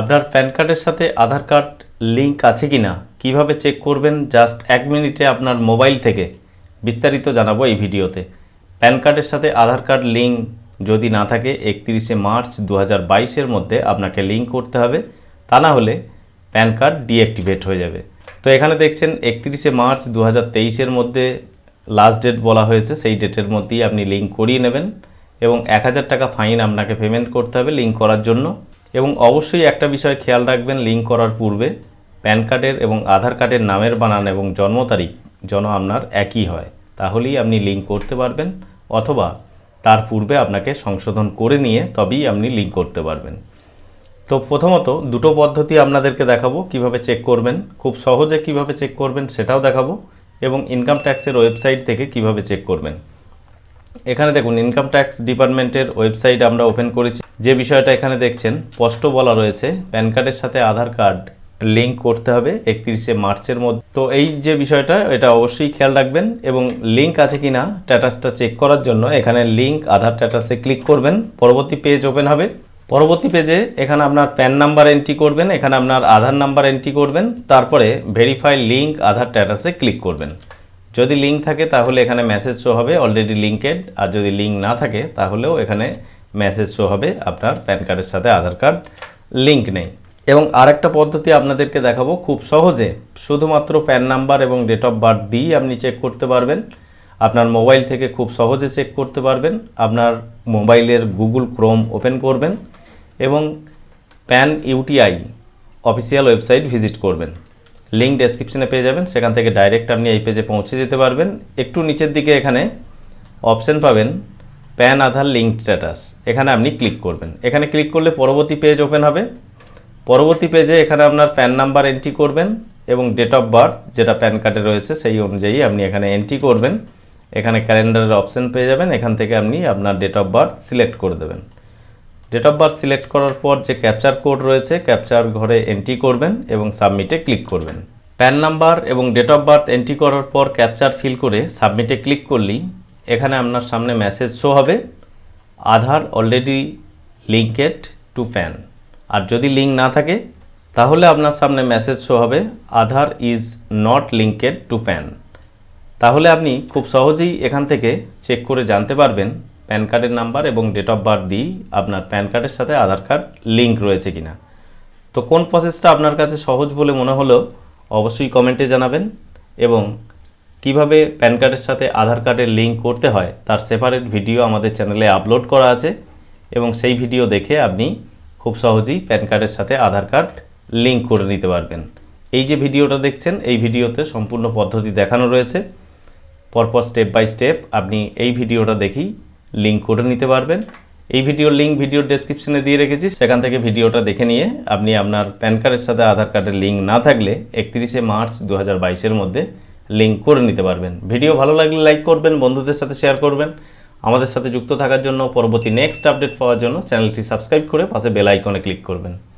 আপনার প্যান কার্ডের সাথে আধার কার্ড লিঙ্ক আছে কি না কীভাবে চেক করবেন? জাস্ট এক মিনিটে আপনার মোবাইল থেকে। বিস্তারিত জানাব এই ভিডিওতে। প্যান কার্ডের সাথে আধার কার্ড লিঙ্ক যদি না থাকে, একত্রিশে মার্চ দু হাজার মধ্যে আপনাকে লিঙ্ক করতে হবে। তা না হলে প্যান কার্ড ডিঅ্যাক্টিভেট হয়ে যাবে। তো এখানে দেখছেন, একত্রিশে মার্চ দু হাজার মধ্যে লাস্ট ডেট বলা হয়েছে। সেই ডেটের মধ্যেই আপনি লিঙ্ক করিয়ে নেবেন এবং এক হাজার টাকা ফাইন আপনাকে পেমেন্ট করতে হবে লিঙ্ক করার জন্য। এবং অবশ্যই একটা বিষয় খেয়াল রাখবেন লিঙ্ক করার পূর্বে প্যান কার্ডের এবং আধার কার্ডের নামের বানান এবং জন্ম তারিখ যেন আপনার একই হয়। তাহলেই আপনি লিঙ্ক করতে পারবেন অথবা তার পূর্বে আপনাকে সংশোধন করে নিয়ে তবেই আপনি লিঙ্ক করতে পারবেন। তো প্রথমত দুটো পদ্ধতি আপনাদেরকে দেখাবো, কীভাবে চেক করবেন, খুব সহজে কীভাবে চেক করবেন সেটাও দেখাবো এবং ইনকাম ট্যাক্সের ওয়েবসাইট থেকে কীভাবে চেক করবেন। এখানে দেখুন ইনকাম ট্যাক্স ডিপার্টমেন্টের ওয়েবসাইট আমরা ওপেন করেছি। যে বিষয়টা এখানে দেখছেন, স্পষ্ট বলা রয়েছে, প্যান কার্ডের সাথে আধার কার্ড লিঙ্ক করতে হবে একত্রিশে মার্চের মধ্যে। তো এই যে বিষয়টা, এটা অবশ্যই খেয়াল রাখবেন এবং লিঙ্ক আছে কি না স্ট্যাটাসটা চেক করার জন্য এখানে লিঙ্ক আধার স্ট্যাটাসে ক্লিক করবেন। পরবর্তী পেজ ওপেন হবে। পরবর্তী পেজে এখানে আপনার প্যান নাম্বার এন্ট্রি করবেন, এখানে আপনার আধার নাম্বার এন্ট্রি করবেন, তারপরে ভেরিফাই লিঙ্ক আধার স্ট্যাটাসে ক্লিক করবেন। যদি লিঙ্ক থাকে, তাহলে এখানে মেসেজ শো হবে অলরেডি লিঙ্কেড আর যদি লিঙ্ক না থাকে, তাহলেও এখানে মেসেজ শো হবে আপনার প্যান কার্ডের সাথে আধার কার্ড লিঙ্ক নেই। এবং আরেকটা পদ্ধতি আপনাদেরকে দেখাবো খুব সহজে, শুধুমাত্র প্যান নাম্বার এবং ডেট অফ বার্থ দিয়েই আপনি চেক করতে পারবেন। আপনার মোবাইল থেকে খুব সহজে চেক করতে পারবেন। আপনার মোবাইলের গুগল ক্রোম ওপেন করবেন এবং PAN UTI official website visit করবেন। লিঙ্ক ডেসক্রিপশনে পেয়ে যাবেন। সেখান থেকে ডাইরেক্ট আপনি এই পেজে পৌঁছে যেতে পারবেন। একটু নিচের দিকে এখানে অপশন পাবেন প্যান আধার লিঙ্ক স্ট্যাটাস এখানে আপনি ক্লিক করবেন। এখানে ক্লিক করলে পরবর্তী পেজ ওপেন হবে। পরবর্তী পেজে এখানে আপনার প্যান নাম্বার এন্ট্রি করবেন এবং ডেট অফ বার্থ যেটা প্যান কার্ডে রয়েছে, সেই অনুযায়ী আপনি এখানে এন্ট্রি করবেন। এখানে ক্যালেন্ডারের অপশন পেয়ে যাবেন। এখান থেকে আপনি আপনার ডেট অফ বার্থ সিলেক্ট করে দেবেন। ডেট অফ বার্থ সিলেক্ট করার পর যে ক্যাপচার কোড রয়েছে ক্যাপচার ঘরে এন্ট্রি করবেন এবং সাবমিটে ক্লিক করবেন। প্যান নাম্বার এবং ডেট অফ বার্থ এন্ট্রি করার পর ক্যাপচার ফিল করে সাবমিটে ক্লিক করলেই এখানে আপনার সামনে মেসেজ শো হবে, Aadhaar already linked to PAN আর যদি লিঙ্ক না থাকে, তাহলে আপনার সামনে মেসেজ শো হবে, Aadhaar is not linked to PAN তাহলে আপনি খুব সহজেই এখান থেকে চেক করে জানতে পারবেন প্যান কার্ডের নাম্বার এবং ডেট অফ বার্থ দিয়েই আপনার প্যান কার্ডের সাথে আধার কার্ড লিঙ্ক রয়েছে কিনা। তো কোন প্রসেসটা আপনার কাছে সহজ বলে মনে হলো অবশ্যই কমেন্টে জানাবেন এবং কীভাবে প্যান কার্ডের সাথে আধার কার্ডের লিঙ্ক করতে হয় তার সেপারেট ভিডিও আমাদের চ্যানেলে আপলোড করা আছে এবং সেই ভিডিও দেখে আপনি খুব সহজেই প্যান কার্ডের সাথে আধার কার্ড লিঙ্ক করে নিতে পারবেন। এই যে ভিডিওটা দেখছেন, এই ভিডিওতে সম্পূর্ণ পদ্ধতি দেখানো রয়েছে। পরপর স্টেপ বাই স্টেপ আপনি এই ভিডিওটা দেখেই লিঙ্ক করে নিতে পারবেন। এই ভিডিওর লিঙ্ক ভিডিওর ডেসক্রিপশনে দিয়ে রেখেছি। সেখান থেকে ভিডিওটা দেখে নিয়ে আপনি আপনার প্যান কার্ডের সাথে আধার কার্ডের লিঙ্ক না থাকলে একত্রিশে মার্চ দু হাজার মধ্যে লিঙ্ক করে নিতে পারবেন। ভিডিও ভালো লাগলে লাইক করবেন, বন্ধুদের সাথে শেয়ার করবেন। আমাদের সাথে যুক্ত থাকার জন্য পরবর্তী নেক্সট আপডেট পাওয়ার জন্য চ্যানেলটি সাবস্ক্রাইব করে পাশে বেল আইকনে ক্লিক করবেন।